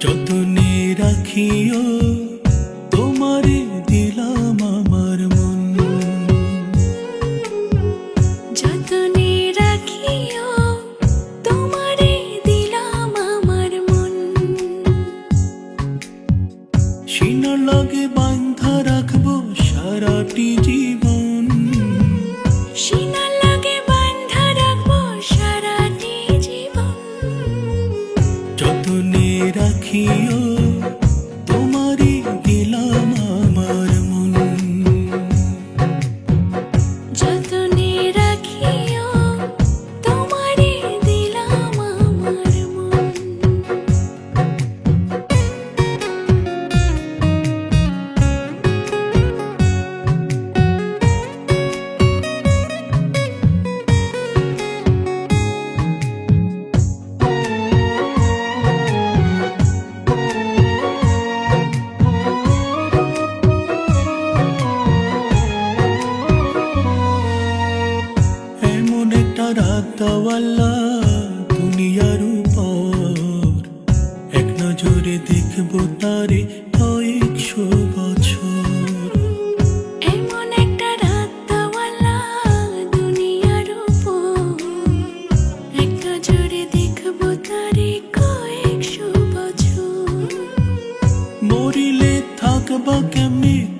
যতনে রাখিও তোমারে দিলাম আমার মন। যতনে রাখিও তোমারে দিলাম আমার মন। সিনা লাগে বান্ধা রাখব সারাটি জীবন। রাখিও রাত দাওয়াল্লা দুনিয়ার উপর। এক নজরে দেখব তারে কয়েকশো বছর। এমন একটা রাত তাওয়ালা দুনিয়ার উপর। এক নজরে দেখব তারে কয়েকশো বছর। মরিলে থাকবা কেমনে?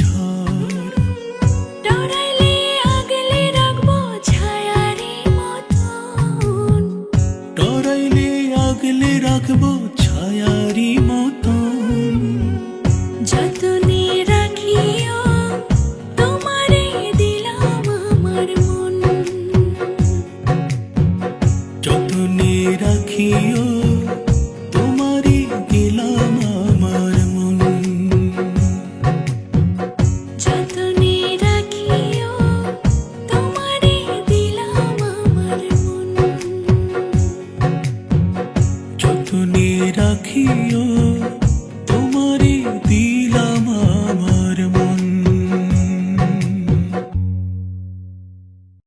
রাখব ছায়ারি মতন। যতনে রাখিও তোমারে দিলাম আমার মন। যতনে রাখিও